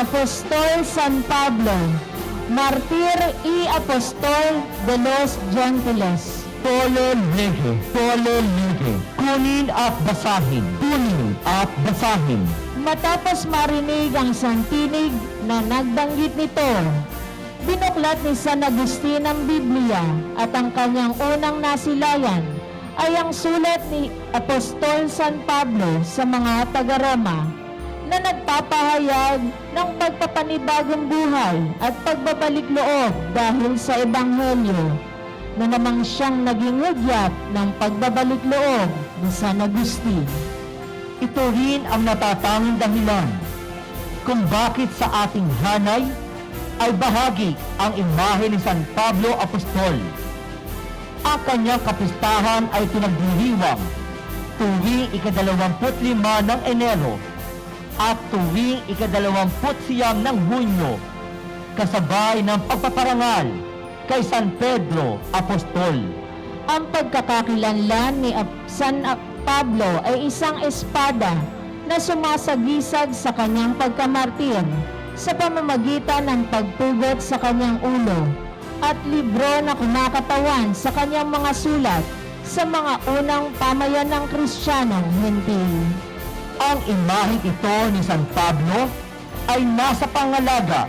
Apostol San Pablo, Martir y Apostol de los Gentiles. Polo Lege, Polo Lege, kunin at basahin, kunin at basahin. Matapos marinig ang santinig na nagbanggit nito, binuklat ni San Agustin ang Biblia at ang kanyang unang nasilayan ay ang sulat ni Apostol San Pablo sa mga taga-Roma na nagpapahayag ng pagpapanibagong buhay at pagbabalik loob dahil sa Ebanghelyo na namang siyang naging hudyat ng pagbabalik loob ni San Agustin. Ito rin ang natatanging dahilan kung bakit sa ating hanay ay bahagi ang imahe ni San Pablo Apostol. Ang kanyang kapistahan ay pinagdiriwang tuwing ikadalawamput lima ng Enero at tuwing ikadalawamput siyam ng Hunyo kasabay ng pagpaparangal kay San Pedro Apostol. Ang pagkakakilanlan ni San Pablo ay isang espada na sumasagisag sa kanyang pagkamartir sa pamamagitan ng pagpugot sa kanyang ulo at libro na kumakatawan sa kanyang mga sulat sa mga unang pamayan ng Kristiyanong Hentil. Ang imaheng ito ni San Pablo ay nasa pangalaga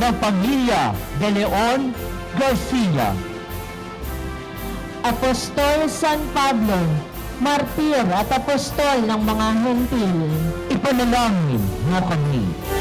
ng pamilya de Leon Garcia. Apostol San Pablo, martir at apostol ng mga Hentil. Ipanalangin mo kami.